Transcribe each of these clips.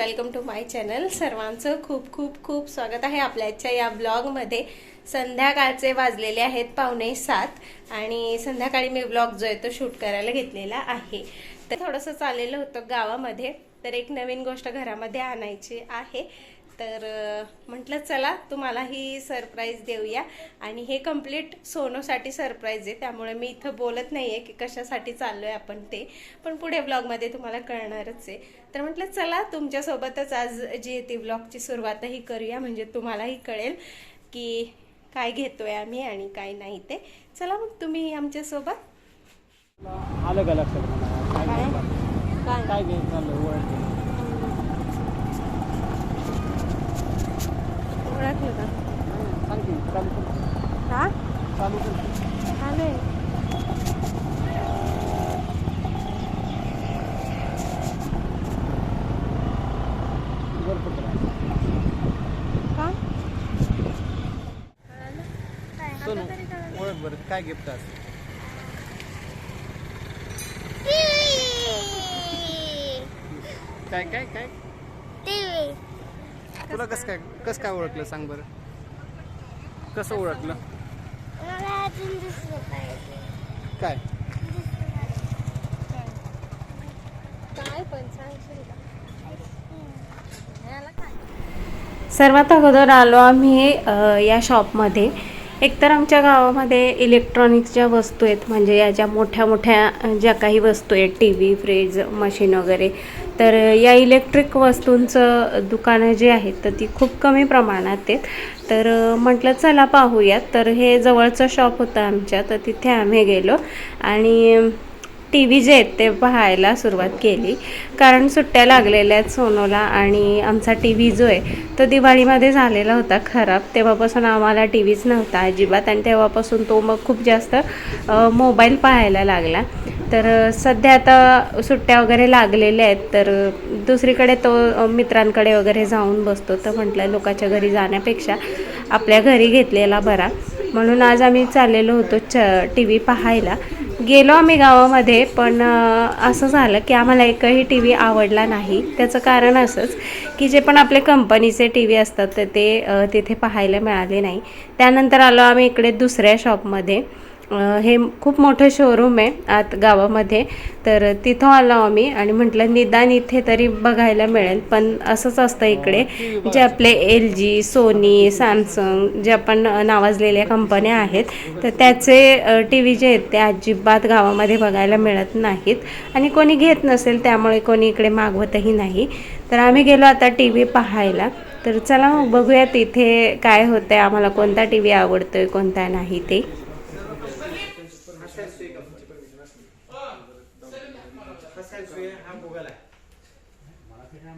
Welcome to my channel सर्वांचं खूप खूप खूप स्वागत आहे आपल्याच्या या ब्लॉगमध्ये संध्याकाळचे वाजलेले आहेत पावणे सात आणि संध्याकाळी मी ब्लॉग जो आहे तो शूट करायला घेतलेला आहे. तर थोडंसं चाललेलं होतं गावामध्ये तर एक नवीन गोष्ट घरामध्ये आणायची आहे. तर म्हटलं चला तुम्हाला ही सरप्राईज देऊया. आणि हे कंप्लीट सोनोसाठी सरप्राईज आहे. त्यामुळे मी इथं बोलत नाही आहे की कशासाठी चाललो आहे आपण ते. पण पुढे ब्लॉगमध्ये तुम्हाला कळणारच आहे. तर म्हटलं चला तुमच्यासोबतच आज जी आहे ती ब्लॉगची सुरुवातही करूया. म्हणजे तुम्हालाही कळेल की काय घेतोय आम्ही आणि काय नाही ते. चला मग तुम्ही आमच्यासोबत. आलं का लक्षात? मला काय? काय काय घ्यायचं चाललं ओळख ओळखलं का? हा चालू आलोय बरं काय गिफ्ट काय काय काय? तुला कसं काय कसं काय ओळखलं? सांग बरं. कसं ओळखलं? काय? काय पण सर्वात अगोदर आलो आम्ही अ, या शॉपमध्ये. एकतर आमच्या गावामध्ये इलेक्ट्रॉनिक्सच्या वस्तू आहेत म्हणजे या ज्या मोठ्या मोठ्या अ, ज्या काही वस्तू आहेत टी व्ही फ्रीज मशीन वगैरे तर या इलेक्ट्रिक वस्तूंचं दुकानं जी आहेत तर ती खूप कमी प्रमाणात आहेत. तर म्हटलं चला पाहूयात. तर हे जवळचं शॉप होतं आमच्या तर तिथे आम्ही गेलो आणि टी व्ही जे आहेत ते पाहायला सुरुवात केली. कारण सुट्ट्या लागलेल्या आहेत सोनोला आणि आमचा टी व्ही जो आहे तो दिवाळीमध्ये झालेला होता खराब. तेव्हापासून आम्हाला टी व्हीच नव्हता अजिबात आणि तेव्हापासून तो मग खूप जास्त मोबाईल पाहायला लागला. तर सध्या आता सुट्ट्या वगैरे लागलेल्या आहेत तर दुसरीकडे तो मित्रांकडे वगैरे जाऊन बसतो. तर म्हटलं लोकांच्या घरी जाण्यापेक्षा आपल्या घरी घेतलेला बरा. म्हणून आज आम्ही चाललेलो होतो च टी व्ही पाहायला. गेलो आम्ही गावामध्ये पण असं झालं की आम्हाला एकही टी व्ही आवडला नाही. त्याचं कारण असंच की जे पण आपले कंपनीचे टी व्ही असतात तर ते तिथे पाहायला मिळाले नाही. त्यानंतर आलो आम्ही इकडे दुसऱ्या शॉपमध्ये. हे खूप मोठं शोरूम आहे आत गावामध्ये. तर तिथं आलो आम्ही आणि म्हटलं निदान इथे तरी बघायला मिळेल. पण असंच असतं इकडे जे आपले एल जी सोनी सॅमसंग जे आपण नावाजलेल्या कंपन्या आहेत तर त्याचे टी व्ही जे आहेत ते अजिबात गावामध्ये बघायला मिळत नाहीत. आणि कोणी घेत नसेल त्यामुळे कोणी इकडे मागवतही नाही. तर आम्ही गेलो आता टी व्ही पाहायला. तर चला मग बघूयात इथे काय होतंय आम्हाला कोणता टी व्ही आवडतोय कोणता नाही ते हा गुगल आहे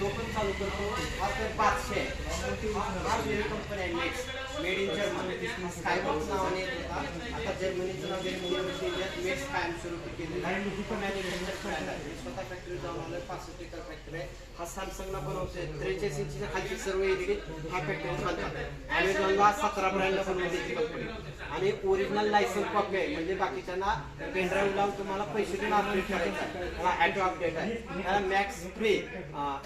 तो पण चालू करतो. तर पाचशे हा कंपनी आहे. Next made in Germany Skybox नावाने येत होता आता जर्मनीचं नाव जर्मनीमध्ये कायम सुरू केलेलं आहे. स्वतः फॅक्टरी जाऊन आलं पासष्ट एकर फॅक्टरी आहे हा सॅमसंगला बनवतोय त्रेचाळीस इंचच्या खालची सर्व एलईडी हा फॅक्टरी चालतात अमेझॉनला सतरा ब्रँड बनवते ती कंपनी आणि ओरिजिनल लायसन्स कॉपी आहे म्हणजे बाकीच्यांना पेनड्राईव्ह लावून तुम्हाला पैसे देऊन अपडेट करायचा आहे. ॲटो अपडेट आहे. त्याला max free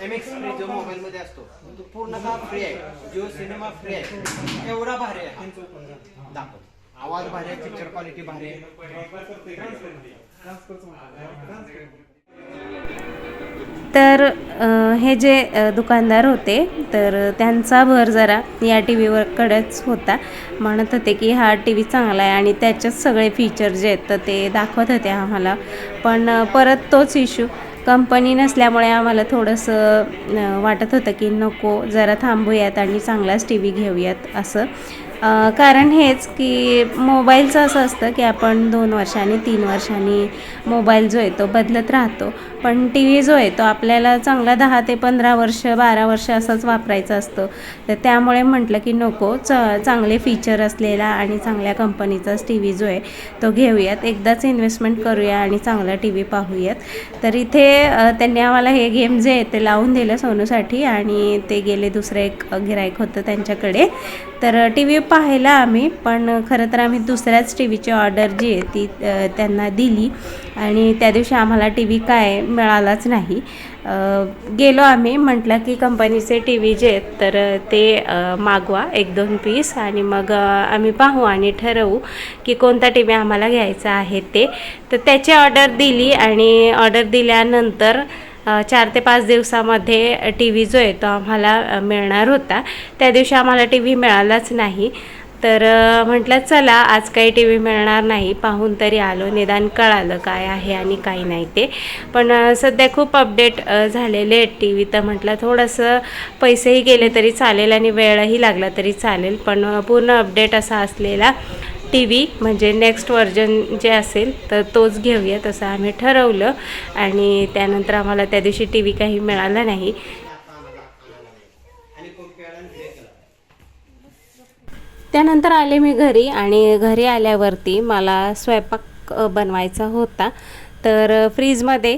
M X free जो मोबाईलमध्ये असतो तो पूर्णतः फ्री आहे? जिओ सिनेमा फ्री आहे. एवढा भारी आहे. दाखव. आवाज भारी आहे पिक्चर क्वालिटी भारी आहे. तर अ, हे जे अ, दुकानदार होते तर त्यांचा भर जरा या टी व्हीवरकडेच होता. म्हणत होते की हा टी व्ही चांगला आहे आणि त्याच्याच सगळे फीचर जे आहेत तर ते दाखवत होते आम्हाला. पण अ, परत तोच इश्यू कंपनी नसल्यामुळे आम्हाला थोडंसं वाटत होतं की नको जरा थांबूयात आणि चांगलाच टी व्ही घेऊयात असं. कारण हेच की मोबाईलचं असं असतं की आपण दोन वर्षांनी तीन वर्षांनी मोबाईल जो आहे तो बदलत राहतो. पण टी व्ही जो आहे तो आपल्याला चांगला दहा ते पंधरा वर्ष बारा वर्ष असंच वापरायचं असतं. तर त्यामुळे म्हटलं की नको च चांगले फीचर असलेला आणि चांगल्या कंपनीचाच टी व्ही जो आहे तो घेऊयात. एकदाच इन्व्हेस्टमेंट करूया आणि चांगला टी व्ही पाहूयात. तर इथे त्यांनी आम्हाला हे गेम जे आहे ते लावून दिलं सोनूसाठी आणि ते गेले दुसरं एक गिरायक होतं त्यांच्याकडे. तर टी व्ही पाहिला आम्ही पण खरं तर आम्ही दुसऱ्याच टी व्हीची ऑर्डर जी आहे ती त्यांना दिली. आणि त्या दिवशी आम्हाला टी व्ही काय मिळालाच नाही. गेलो आम्ही म्हटलं की कंपनीचे टी व्ही जे आहेत तर ते मागवा एक दोन पीस. आणि मग आम्ही पाहू आणि ठरवू की कोणता टी व्ही आम्हाला घ्यायचा आहे ते. तर त्याची ऑर्डर दिली आणि ऑर्डर दिल्यानंतर चार ते पाच दिवसामध्ये टी व्ही जो आहे तो आम्हाला मिळणार होता. त्या दिवशी आम्हाला टी व्ही मिळालाच नाही. तर म्हटलं चला आज काही टी व्ही मिळणार नाही. पाहून तरी आलो. निदान कळालं काय आहे आणि काही नाही ते. पण सध्या खूप अपडेट झालेले आहेत टी व्ही तर म्हटलं थोडंसं पैसेही गेले तरी चालेल आणि वेळही लागला तरी चालेल. पण पूर्ण अपडेट असा असलेला टी व्ही म्हणजे नेक्स्ट व्हर्जन जे असेल तर तोच घेऊया तसं आम्ही ठरवलं. आणि त्यानंतर आम्हाला त्या दिवशी टी व्ही काही मिळाला नाही. त्यानंतर आले मी घरी आणि घरी आल्यावरती मला स्वयंपाक बनवायचा होता. तर फ्रीजमध्ये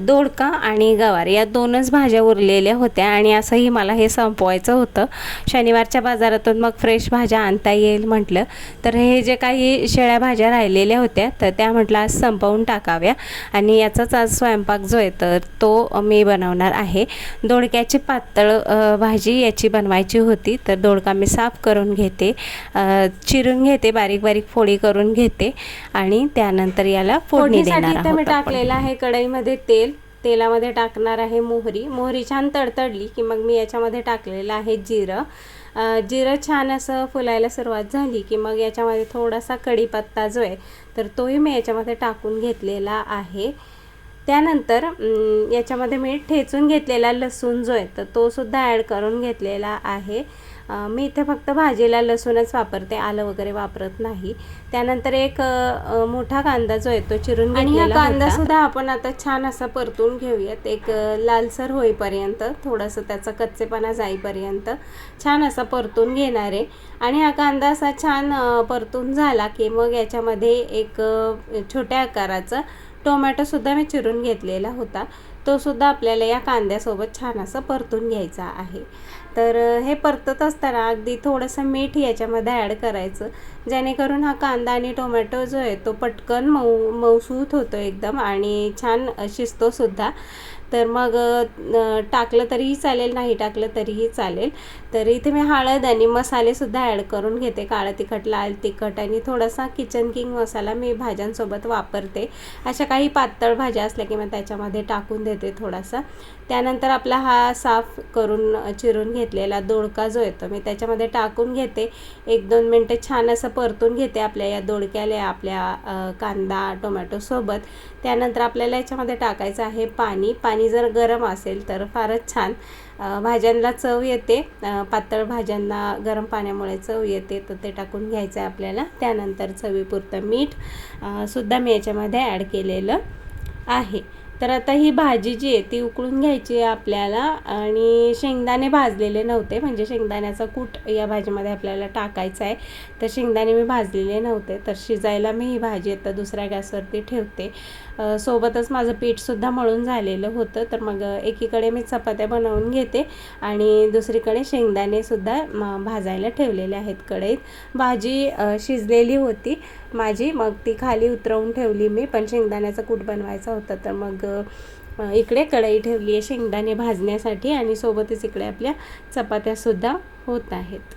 दोडका आणि गवार या दोनच भाज्या उरलेल्या होत्या आणि असंही मला हे संपवायचं होतं. शनिवारच्या बाजारातून मग फ्रेश भाज्या आणता येईल म्हटलं. तर हे जे काही शेळ्या भाज्या राहिलेल्या होत्या तर त्या म्हटलं आज संपवून टाकाव्या आणि याचाच आज स्वयंपाक जो आहे तर तो मी बनवणार आहे. दोडक्याची पातळ भाजी याची बनवायची होती तर दोडका मी साफ करून घेते चिरून घेते बारीक बारीक फोडी करून घेते आणि त्यानंतर याला फोडणी देणार मी. टाकलेलं आहे कढईमध्ये तेल तेलामध्ये टाकणार आहे मोहरी. मोहरी छान तडतडली की मग मी याच्यामध्ये टाकलेलं आहे जिरं. जिरं छान असं फुलायला सुरुवात झाली की मग याच्यामध्ये थोडासा कढीपत्ता जो आहे तर तोही मी याच्यामध्ये टाकून घेतलेला आहे. त्यानंतर याच्यामध्ये मी ठेचून घेतलेला लसूण जो आहे तर तोसुद्धा ॲड करून घेतलेला आहे. मी इथे फक्त भाजीला लसूणच वापरते आलं वगैरे वापरत नाही. त्यानंतर एक मोठा कांदा जो आहे तो चिरून आणि हा घेतलेला कांदा होता. सुद्धा आपण आता छान असा परतून घेऊयात. एक लालसर होईपर्यंत थोडंसं त्याचा कच्चेपणा जाईपर्यंत छान असा परतून घेणार आहे. आणि हा कांदा असा छान परतून झाला की मग याच्यामध्ये एक छोट्या आकाराचा टोमॅटोसुद्धा मी चिरून घेतलेला होता. तो सुद्धा आपल्याला या कांद्यासोबत छान असं परतून घ्यायचा आहे. तर हे परतत असताना अगदी थोडंसं मीठ याच्यामध्ये ॲड करायचं. जेणेकरून हा कांदा आणि टोमॅटो जो आहे तो पटकन मऊ मऊसूत होतो एकदम आणि छान शिजतोसुद्धा तर मग टाकलं तरीही चालेल नाही टाकलं तरीही चालेल. तर इथे मी हळद आणि मसालेसुद्धा ॲड करून घेते काळं तिखट लाल तिखट आणि थोडासा किचन किंग मसाला मी भाज्यांसोबत वापरते. अशा काही पातळ भाज्या असल्या की मग त्याच्यामध्ये टाकून देते थोडासा. त्यानंतर आपला हा साफ करून चिरून घेतलेला दोडका जो येतो मी त्याच्यामध्ये टाकून घेते. एक दोन मिनटं छान असं परतून घेते आपल्या या दोडक्याला आपल्या कांदा टोमॅटोसोबत त्यानंतर आपल्याला याच्यामध्ये टाकायचं आहे पाणी. पाणी जर गरम असेल तर फारच छान. भाज्यांना चव येते. पातळ भाज्यांना गरम पाण्यामुळे चव येते तर ते टाकून घ्यायचं आहे आपल्याला. त्यानंतर चवीपुरतं मीठ सुद्धा मी याच्यामध्ये ॲड केलेलं आहे. तर आता ही भाजी जी आहे ती उकळून घ्यायची आहे आपल्याला आणि शेंगदाणे भाजलेले नव्हते म्हणजे शेंगदाण्याचा कूट या भाजीमध्ये आपल्याला टाकायचा आहे. तर शेंगदाणे मी भाजलेले नव्हते तर शिजायला मी ही भाजी आता दुसऱ्या गॅसवरती ठेवते. सोबतच माझं पीठसुद्धा मळून झालेलं होतं तर मग एकीकडे मी चपात्या बनवून घेते आणि दुसरीकडे शेंगदाणेसुद्धा म भाजायला ठेवलेले आहेत कढईत. भाजी शिजलेली होती. माझी. मग ती खाली उतरवून ठेवली मी पण शेंगदाण्याचा कूट बनवायचा होता. तर मग इकडे कढई ठेवली आहे शेंगदाणे भाजण्यासाठी आणि सोबतच इकडे आपल्या चपात्यासुद्धा होत आहेत.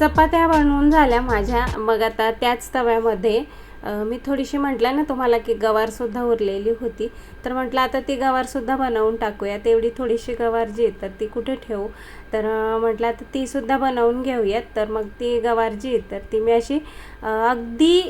चपात्या बनवून झाल्या माझ्या. मग आता त्याच तव्यामध्ये मी थोडीशी म्हटलं ना तुम्हाला की गवारसुद्धा उरलेली होती. तर म्हटलं आता ती गवारसुद्धा बनवून टाकूया. तेवढी थोडीशी गवार जी आहे तर ती कुठे ठेवू? तर म्हटलं आता तीसुद्धा बनवून घेऊयात. तर मग ती गवार जी आहे तर ती मी अशी अगदी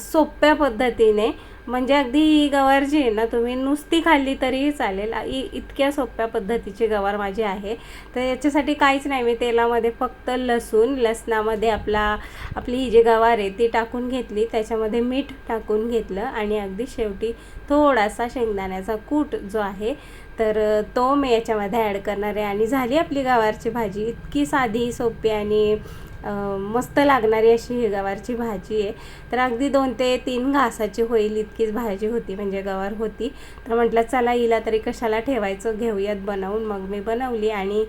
सोप्या पद्धतीने म्हणजे अगदी ही गवार जी आहे ना तुम्ही नुसती खाल्ली तरीही चालेल. इ इतक्या सोप्या पद्धतीची गवार माझी आहे. तर याच्यासाठी काहीच नाही मी तेलामध्ये फक्त लसूण लसणामध्ये आपला आपली ही जी गवार आहे ती टाकून घेतली. त्याच्यामध्ये मीठ टाकून घेतलं आणि अगदी शेवटी थोडासा शेंगदाण्याचा कूट जो आहे तर तो मी याच्यामध्ये ॲड करणार आहे. आणि झाली आपली गवारची भाजी. इतकी साधी सोपी आणि मस्त लागणारी अशी ही गवारची भाजी आहे. तर अगदी दोन ते तीन घासाची होईल इतकीच भाजी होती म्हणजे गवार होती. तर म्हटलं चला हिला तरी कशाला ठेवायचं? घेऊयात बनवून. मग मी बनवली आणि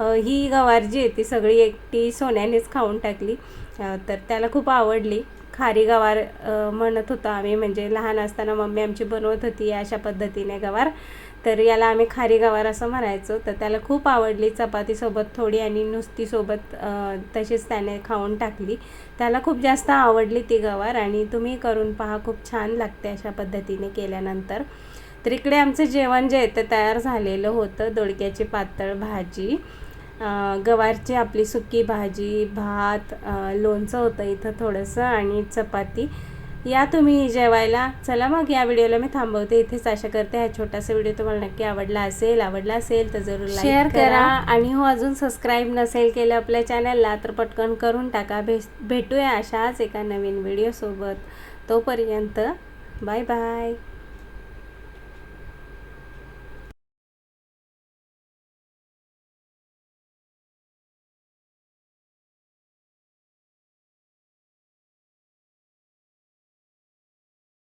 ही गवार जी आहे ती सगळी एकटी सोन्यानेच खाऊन टाकली. तर त्याला खूप आवडली. खारी गवार म्हणत होतो आम्ही म्हणजे लहान असताना मम्मी आमची बनवत होती अशा पद्धतीने गवार. तर याला आम्ही खारी गवार असं म्हणायचो. तर त्याला खूप आवडली. चपातीसोबत थोडी आणि नुसतीसोबत तशीच त्याने खाऊन टाकली. त्याला खूप जास्त आवडली ती गवार आणि तुम्ही करून पहा खूप छान लागते अशा पद्धतीने केल्यानंतर. तर इकडे आमचं जेवण जे आहे ते तयार झालेलं होतं दोडक्याची पातळ भाजी. गवारची आपली सुकी भाजी भात लोणचं होतं इथं थोडंसं आणि चपाती. या तुम्ही जेवायला. चला मग या व्हिडिओला मी थांबवते. इथेच आशा करते हा छोटासा व्हिडिओ तुम्हाला नक्की आवडला असेल आवडला असेल तर जरूर शेअर करा. आणि हो अजून सबस्क्राईब नसेल केलं आपल्या चॅनलला तर पटकन करून टाका. भे भेटूया अशाच एका नवीन व्हिडिओसोबत तोपर्यंत बाय बाय